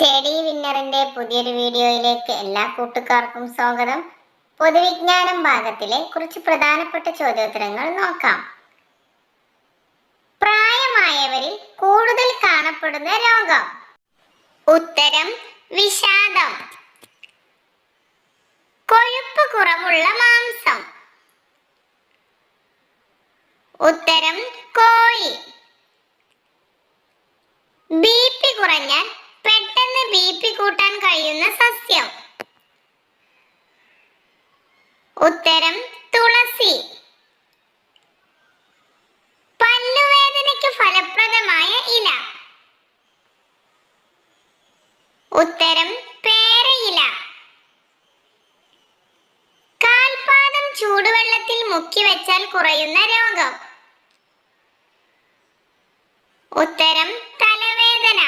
Study വിന്നറിന്റെ പുതിയൊരു വീഡിയോയിലേക്ക് എല്ലാ കൂട്ടുകാർക്കും സ്വാഗതം. പൊതുവിജ്ഞാനം ഭാഗത്തിലെ കുറച്ച് പ്രധാനപ്പെട്ട ചോദ്യോത്തരങ്ങൾ നോക്കാം. പ്രായമായവരിൽ കൂടുതൽ കാണപ്പെടുന്ന രോഗം. ഉത്തരം വിഷാദം. കൊഴുപ്പ് കുറവുള്ള മാംസം. ഉത്തരം കോഴി. ഉത്തരം തുളസി. പല്ലുവേദനയ്ക്ക് ഫലപ്രദമായ ഇല. ഉത്തരം പേരയില. കാൽപാദം ചൂടുവെള്ളത്തിൽ മുക്കി വെച്ചാൽ കുറയുന്ന രോഗം. ഉത്തരം തലവേദന.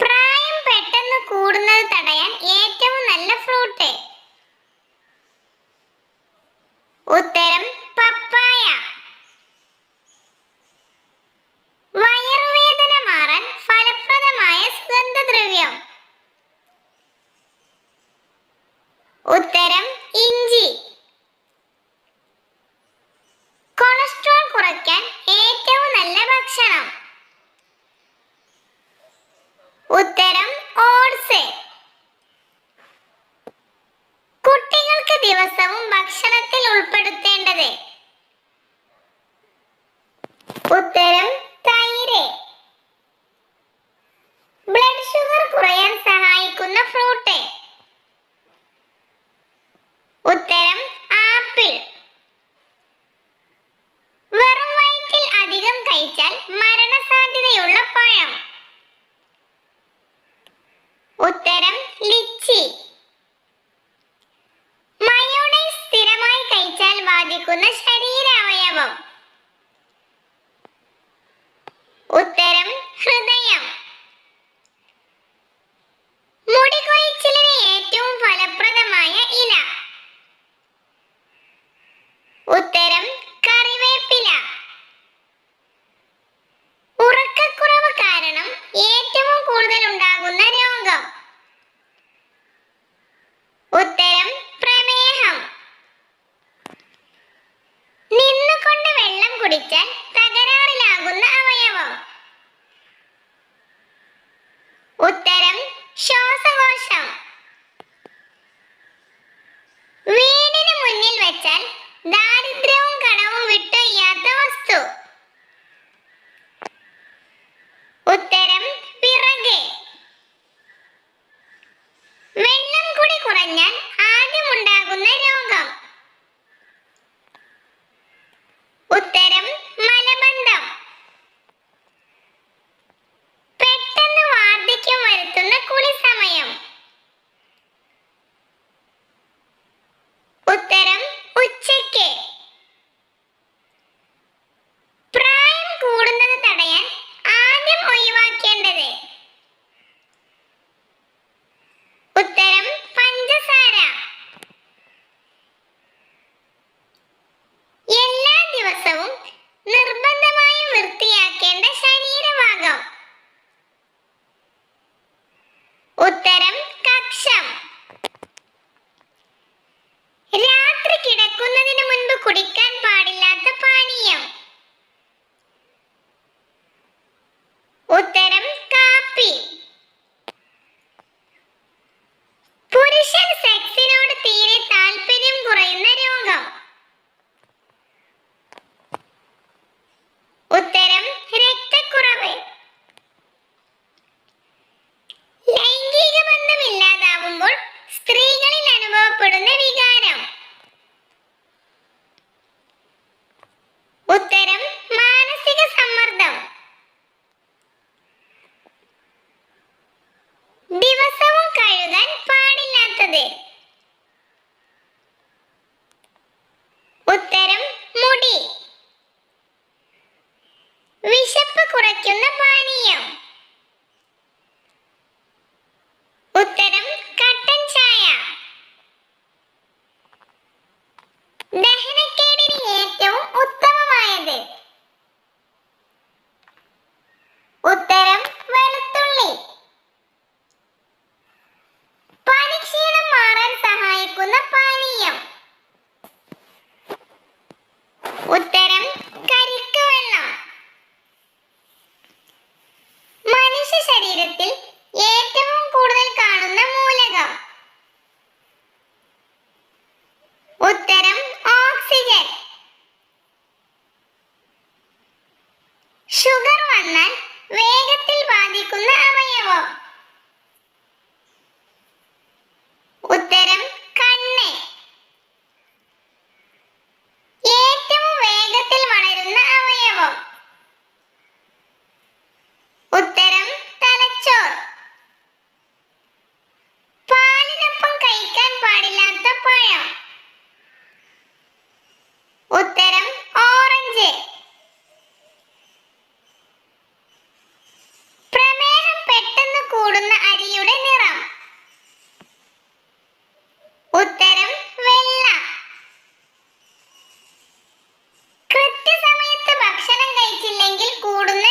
പ്രായം പെട്ടെന്ന് കൂടുന്നത് തടയാൻ ഏറ്റവും ഫ്രൂട്ട് ഉത്തരം പപ്പായ. വയറുവേദന മാറാൻ ഫലപ്രദമായ സുഗന്ധദ്രവ്യം. ഉത്തരം ഇഞ്ചി. കൊളസ്ട്രോൾ കുറയ്ക്കാൻ ഏറ്റവും നല്ല ഭക്ഷണം. ഉത്തരം ഓട്സ്. con esa വിശപ്പ് കുറയ്ക്കുന്ന പാനീയം. കഴിച്ചില്ലെങ്കിൽ കൂടുന്ന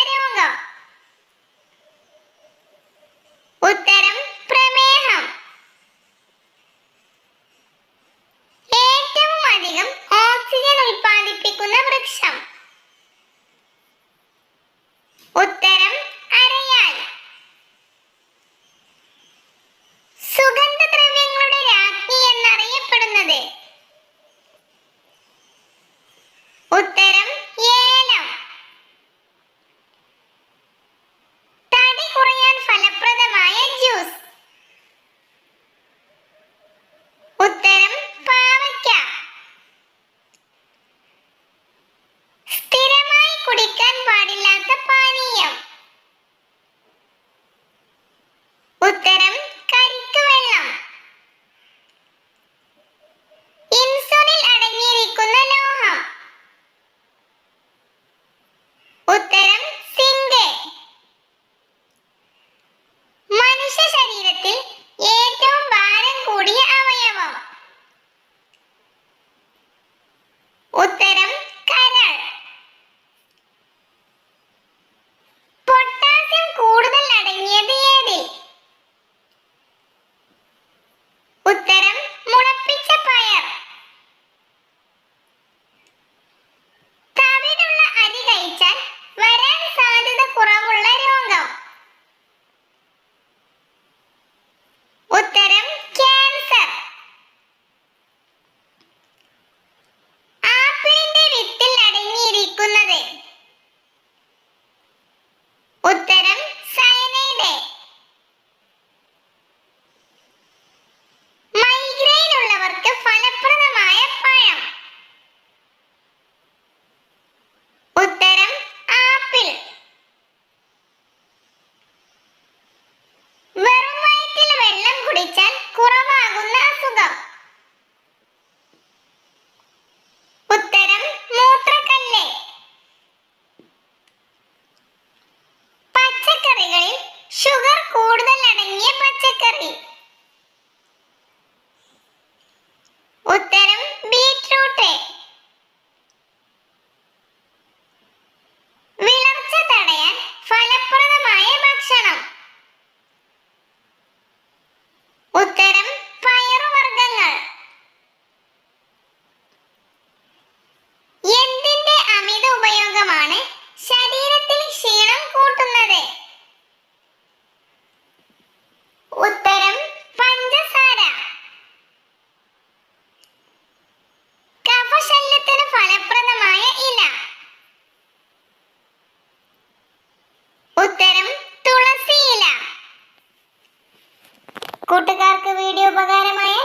കൂട്ടുകാർക്ക് വീഡിയോ ഉപകാരമായ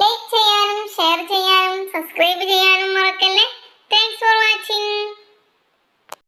ലൈക്ക് ചെയ്യുക.